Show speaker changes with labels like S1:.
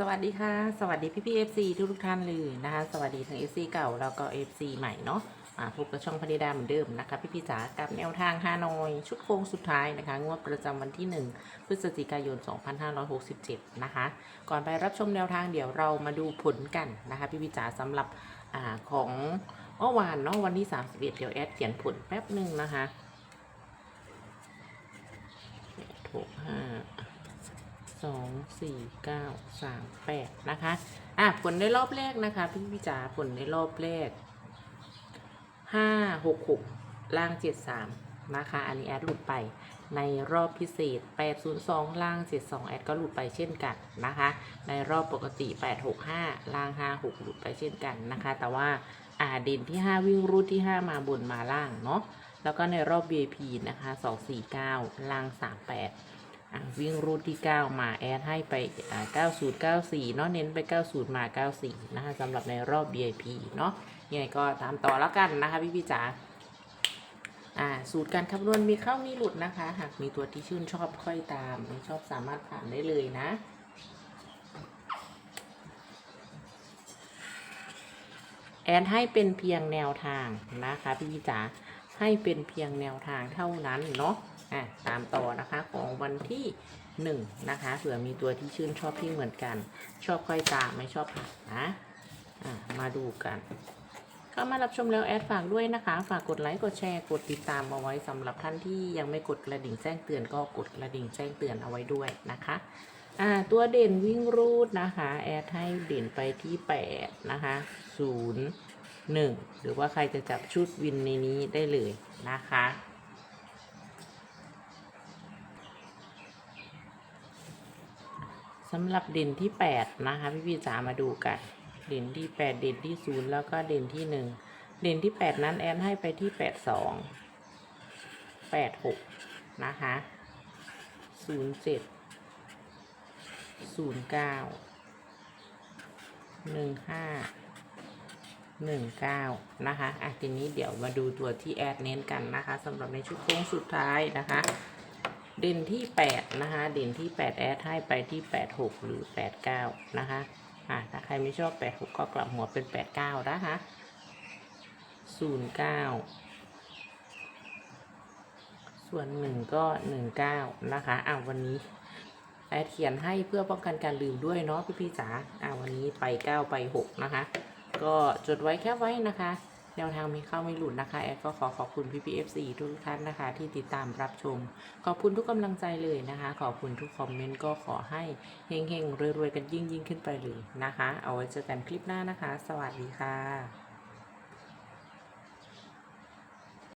S1: สวัสดีค่ะ สวัสดีพี่พี่เอฟซีทุกทุกท่านเลยนะคะ สวัสดีทั้งเอฟซีเก่าแล้วก็เอฟซีใหม่เนาะอ่าพบกับช่องพนิดาเหมือนเดิมนะคะพี่พี่จ๋ากับแนวทางฮานอย ชุดโค้งสุดท้ายนะคะ งวดประจำวันที่ 1 พฤศจิกายน 2567 นะคะ ก่อนไปรับชมแนวทางเดี๋ยวเรามาดูผลกันนะคะพี่พี่จ๋าสำหรับอของเมื่อวานเนาะวันที่ 31 เดี๋ยวแอดเขียนผลแป๊บหนึ่งนะคะถูกห้า สองสี่เก้าสามแปดนะคะอะผลในรอบแรกนะคะ พี่พี่จ๋าผลในรอบแรกห้าหกหกล่างเจ็ดสามนะคะ อันนี้แอดหลุดไปในรอบพิเศษ 802 ล่าง 72 แอดก็หลุดไปเช่นกันนะคะ ในรอบปกติ 865 ล่าง 56 หลุดไปเช่นกันนะคะ แต่ว่าอ่าเด่นที่ 5 วิ่งรูดที่ 5 มาบนมาล่างเนาะ แล้วก็ในรอบ VIP นะคะ 249 ล่าง 38 วิ่งรูทที่ 9 มาแอดให้ไปอ่า9094 เนาะเน้นไป 90 มา 94 นะคะสำหรับในรอบ VIP เนาะยังไงก็ตามต่อแล้วกันนะคะพี่พี่จ๋าอ่าสูตรการคำนวณมีเข้ามีหลุดนะคะ หากมีตัวที่ชื่นชอบค่อยตามไม่ชอบสามารถผ่านได้เลยนะแอดให้เป็นเพียงแนวทางนะคะพี่พี่จ๋าให้เป็นเพียงแนวทางเท่านั้นเนาะอะตามต่อนะคะ วันที่หนึ่งนะคะเผื่อมีตัวที่ชื่นชอบที่เหมือนกัน ชอบค่อยตามไม่ชอบผ่านนะะมาดูกันเข้ามารับชมแล้วแอดฝากด้วยนะคะ ฝากกดไลค์กดแชร์กดติดตามเอาไว้สำหรับท่านที่ยังไม่กดกระดิ่งแจ้งเตือนก็กดกระดิ่งแจ้งเตือนเอาไว้ด้วยนะคะอ่าตัวเด่นวิ่งรูดนะคะ แอดให้เด่นไปที่8นะคะ0 1 หรือว่าใครจะจับชุดวินในนี้ได้เลยนะคะ สำหรับเด่นที่8นะคะพี่พี่จ๋ามาดูกัน เด่นที่8เด่นที่0แล้วก็เด่นที่1เด่นที่8นั้นแอนให้ไปที่8 2 8 6นะคะ07ศูนย์เก้าหนึ่งห้าหนึ่งเก้านะคะอะทีนี้เดี๋ยวมาดูตัวที่แอดเน้นกันนะคะสำหรับในชุดโค้งสุดท้ายนะคะ เด่นที่แปดนะคะ เด่นที่แปดแอดให้ไปที่แปดหรือแปดเก้านะคะอะถ้าใครไม่ชอบแปดหกก็กลับหัวเป็นแปดเก้านะคะศูนย์เก้าส่วนหนึ่งก็หนึ่งเก้านะคะอะวันนี้แอดเขียนให้เพื่อป้องกันการลืมด้วยเนาะพี่พี่จ๋าอ่าวันนี้ไป 9 ไป 6 นะคะ ก็จดไว้แค่ไว้นะคะ แนวทางมีเข้าไม่หลุดนะคะ แอดก็ขอขอบคุณพี่พีเอฟซีทุกท่านนะคะ ที่ติดตามรับชม ขอบคุณทุกกำลังใจเลยนะคะ ขอบคุณทุกคอมเมนต์ก็ขอให้เฮงๆรวยๆกันยิ่งยิ่งๆขึ้นไปเลยนะคะ เอาไว้เจอกันคลิปหน้านะคะ สวัสดีค่ะ